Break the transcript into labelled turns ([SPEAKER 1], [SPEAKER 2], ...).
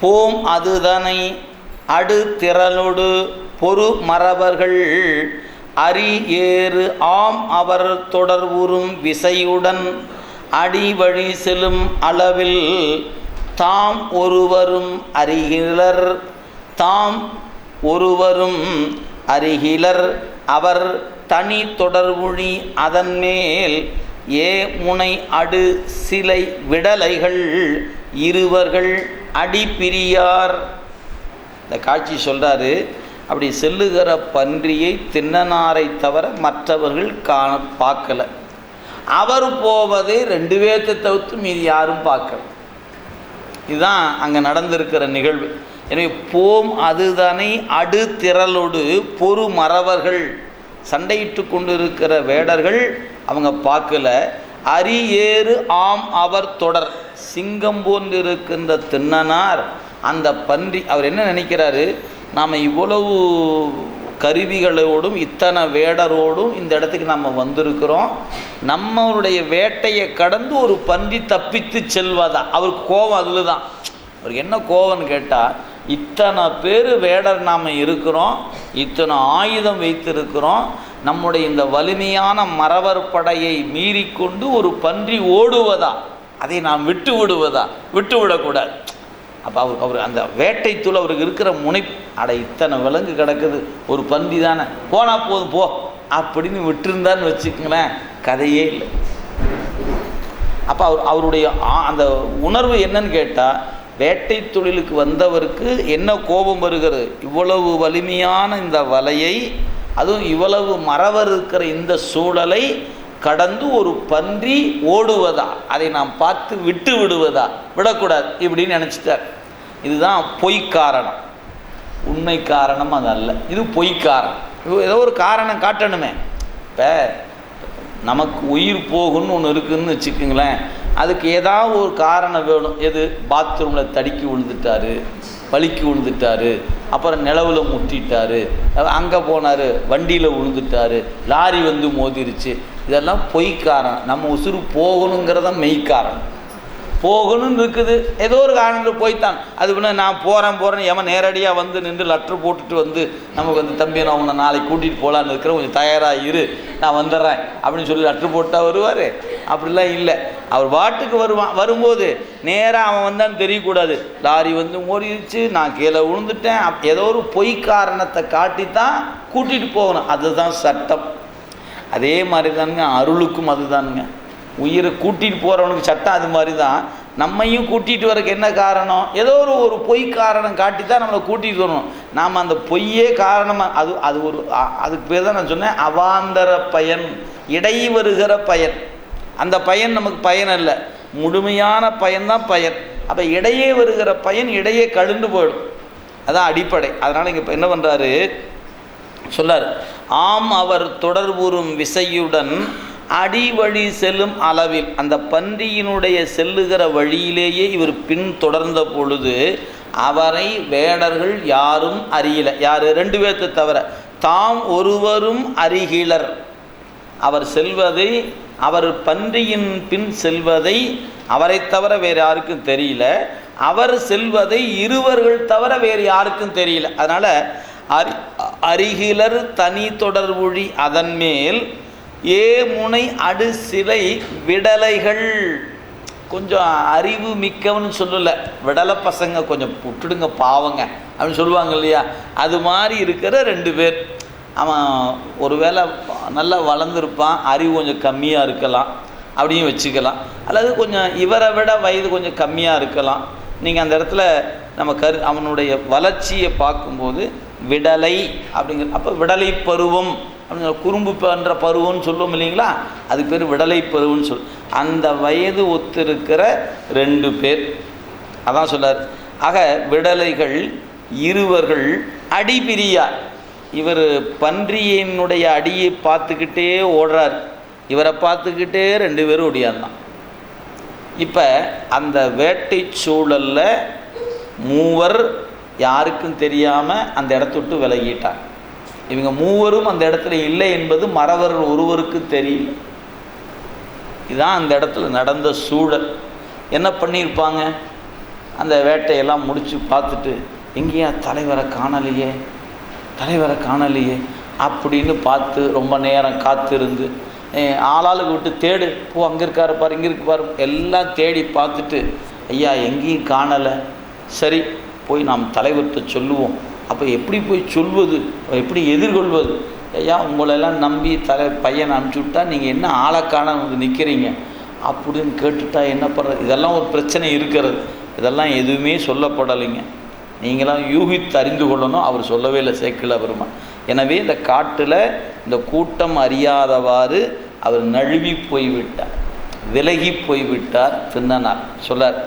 [SPEAKER 1] போம் அதுதனை அடு திரளொடு பொறு மரபர்கள் அரி ஏறு ஆம் அவர் தொடர்வுறும் விசையுடன் அடிவழி செல்லும் அளவில் தாம் ஒருவரும் அருகிலர் தாம் ஒருவரும் அறிகிலர் அவர் தனி தொடர்புழி அதன் மேல் ஏ முனை அடு சிலை விடலைகள் இருவர்கள் அடிப்பிரியார் இந்த காட்சி சொல்கிறாரு அப்படி செல்லுகிற பன்றியை தின்னனாரை தவிர மற்றவர்கள் காண பார்க்கல. அவர் போவதை ரெண்டு பேர்த்தை தவிர்த்து மீதி யாரும் பார்க்கல. இதுதான் அங்கே நடந்திருக்கிற நிகழ்வு. எனவே போம் அதுதனை அடு பொறு மறவர்கள் சண்டையிட்டு கொண்டிருக்கிற வேடர்கள் அவங்க பார்க்கல. அரியேறு ஆம் அவர் தொடர். சிங்கம் போன்றிருக்கின்ற தின்னனார் அந்த பன்றி அவர் என்ன நினைக்கிறாரு? நாம் இவ்வளவு கருவிகளோடும் இத்தனை வேடரோடும் இந்த இடத்துக்கு நம்ம வந்திருக்கிறோம். நம்மளுடைய வேட்டையை கடந்து ஒரு பன்றி தப்பித்து செல்வதா? அவருக்கு கோவம் அதில் தான் அவருக்கு என்ன கோபம்னு கேட்டால் இத்தனை பேர் வேடர் நாம் இருக்கிறோம் இத்தனை ஆயுதம் வைத்திருக்கிறோம். நம்முடைய இந்த வலிமையான மரவர் படையை மீறிக்கொண்டு ஒரு பன்றி ஓடுவதா? அதை நாம் விட்டு விடுவதா? விட்டு விடக்கூடாது. அப்போ அவர் அவர் அந்த வேட்டைத்துள் அவருக்கு இருக்கிற முனைப்பு. அட இத்தனை விலங்கு கிடக்குது. ஒரு பந்தி தானே. போனால் போதும் போ. அப்படின்னு விட்டுருந்தான்னு வச்சுக்கங்களேன் கதையே இல்லை. அப்போ அவர் அவருடைய ஆ- அந்த உணர்வு என்னன்னு கேட்டால் வேட்டை தொழிலுக்கு வந்தவருக்கு என்ன கோபம் வருகிறது? இவ்வளவு வலிமையான இந்த வலையை அதுவும் இவ்வளவு மறவர் இருக்கிற இந்த சூழலை கடந்து ஒரு பன்றி ஓடுவதா? அதை நாம் பார்த்து விட்டு விடுவதா? விடக்கூடாது. இப்படின்னு நினச்சிட்டார். இதுதான் பொய் காரணம். உண்மை காரணம் அது அல்ல. இது பொய் காரணம். ஏதோ ஒரு காரணம் காட்டணுமே. இப்போ நமக்கு உயிர் போகும்னு ஒன்று இருக்குதுன்னு வச்சுக்கோங்களேன். அதுக்கு ஏதாவது ஒரு காரணம் வேணும். எது? பாத்ரூமில் தடுக்கி விழுந்துட்டாரு வலிக்கு விழுந்துட்டாரு அப்புறம் நிலவில் முட்டிட்டாரு அங்கே போனார் வண்டியில் விழுந்துட்டாரு லாரி வந்து மோதிருச்சு. இதெல்லாம் பொய்க்காரன் நம்ம உசுறு போகணுங்கிறத மெய் போகணும்னு இருக்குது. ஏதோ ஒரு காரணத்தில் போய்த்தான். அது பின்ன நான் போகிறேன் போகிறேன்னு எவன் நேரடியாக வந்து நின்று லெட்ரு போட்டுட்டு வந்து நமக்கு வந்து தம்பி நான் உன்னை நாளைக்கு கூட்டிகிட்டு போகலான்னு இருக்கிறேன். கொஞ்சம் தயாராக இரு. நான் வந்துடுறேன். அப்படின்னு சொல்லி லெட்ரு போட்டால் வருவார்? அப்படிலாம் இல்லை. அவர் வாட்டுக்கு வருவான். வரும்போது நேராக அவன் வந்தான்னு தெரியக்கூடாது. லாரி வந்து மோதிருச்சு. நான் கீழே விழுந்துட்டேன். அப்- ஏதோ ஒரு பொய் காரணத்தை காட்டி தான் கூட்டிகிட்டு போகணும். அதுதான் சட்டம். அதே மாதிரி தானுங்க அருளுக்கும் அதுதானுங்க. உயிரை கூட்டிகிட்டு போகிறவனுக்கு சட்டம் அது மாதிரி தான் நம்மையும் கூட்டிகிட்டு வரக்கு என்ன காரணம்? ஏதோ ஒரு ஒரு பொய் காரணம் காட்டி தான் நம்மளை கூட்டிகிட்டு வரணும். நாம் அந்த பொய்யே காரணமாக அது அது ஒரு அதுக்கு பேர் தான் நான் சொன்னேன் அவாந்தர பயன் இடை வருகிற பயன். அந்த பயன் நமக்கு பயன் அல்ல. முழுமையான பயன்தான் பயன். அப்போ இடையே வருகிற பயன் இடையே கழுந்து போயிடும். அதான் அடிப்படை. அதனால் இங்கே இப்போ என்ன பண்ணுறாரு சொல்லார். ஆம் அவர் தொடர்புறும் விசையுடன் அடிவழி செல்லும் அளவில் அந்த பன்றியினுடைய செல்லுகிற வழியிலேயே இவர் பின்தொடர்ந்த பொழுது அவரை வேடர்கள் யாரும் அறியல. யார்? ரெண்டு பேர்த்தை தவிர தாம் ஒருவரும் அறிகிலர். அவர் செல்வதை அவர் பன்றியின் பின் செல்வதை அவரை தவிர வேறு யாருக்கும் தெரியல. அவர் செல்வதை இருவர்கள் தவிர வேறு யாருக்கும் தெரியல. அதனால் அரி அருகிலர் தனி தொடர்புழி அதன் மேல் ஏ முனை அடு சிலை விடலைகள். கொஞ்சம் அறிவு மிக்கவன்னு சொல்லலை. விடலை பசங்க கொஞ்சம் விட்டுடுங்க பாவங்க. அப்படின்னு சொல்லுவாங்க இல்லையா? அது மாதிரி இருக்கிற ரெண்டு பேர். அவன் ஒருவேளை நல்லா வளர்ந்துருப்பான். அறிவு கொஞ்சம் கம்மியாக இருக்கலாம். அப்படின்னு வச்சுக்கலாம். அல்லது கொஞ்சம் இவரை விட வயது கொஞ்சம் கம்மியாக இருக்கலாம். நீங்கள் அந்த இடத்துல நம்ம கரு அவனுடைய வளர்ச்சியை பார்க்கும்போது விடலை அப்படிங்கிற அப்போ விடலை பருவம் அப்படிங்கிற குறும்பு என்ற பருவம்னு சொல்லுவோம் இல்லைங்களா? அது பேர் விடலை பருவம்னு சொல் அந்த வயது ஒத்திருக்கிற ரெண்டு பேர். அதான் சொல்லார் ஆக விடலைகள் இருவர்கள் அடிபிரியார். இவர் பன்றியினுடைய அடியை பார்த்துக்கிட்டே ஓடுறார். இவரை பார்த்துக்கிட்டே ரெண்டு பேரும் ஓடியாந்தான் இப்போ அந்த வேட்டை சூழலில் மூவர் யாருக்கும் தெரியாமல் அந்த இடத்த விட்டு விலகிட்டாங்க இவங்க மூவரும் அந்த இடத்துல இல்லை என்பது மறவர்கள் ஒருவருக்கும் தெரியல. இதுதான் அந்த இடத்துல நடந்த சூழல். என்ன பண்ணியிருப்பாங்க? அந்த வேட்டையெல்லாம் முடித்து பார்த்துட்டு எங்கேயா தலைவரை காணலையே? தலைவரை காணலையே? அப்படின்னு பார்த்து ரொம்ப நேரம் காத்திருந்து ஆளாளுக்கு விட்டு தேடு. பூ அங்கே இருக்காரு பாரு இங்கே இருக்கு பாரு. எல்லாம் தேடி பார்த்துட்டு ஐயா எங்கேயும் காணலை. சரி போய் நாம் தலைவர்கிட்ட சொல்லுவோம். அப்போ எப்படி போய் சொல்வது? எப்படி எதிர்கொள்வது? ஐயா உங்களெல்லாம் நம்பி தலை பையனை அனுப்பிச்சி விட்டா நீங்கள் என்ன ஆளக்கான வந்து நிற்கிறீங்க அப்படின்னு கேட்டுட்டா என்ன பண்ணுறது இதெல்லாம் ஒரு பிரச்சனை இருக்கிறது. இதெல்லாம் எதுவுமே சொல்லப்படலைங்க. நீங்களாம் யூகித்து அறிந்து கொள்ளணும். அவர் சொல்லவே இல்லை சேக்கில பெருமான் எனவே இந்த காட்டில் இந்த கூட்டம் அறியாதவாறு அவர் நழுவி போய்விட்டார். விலகி போய்விட்டார். தின்னனார் சொல்லார்.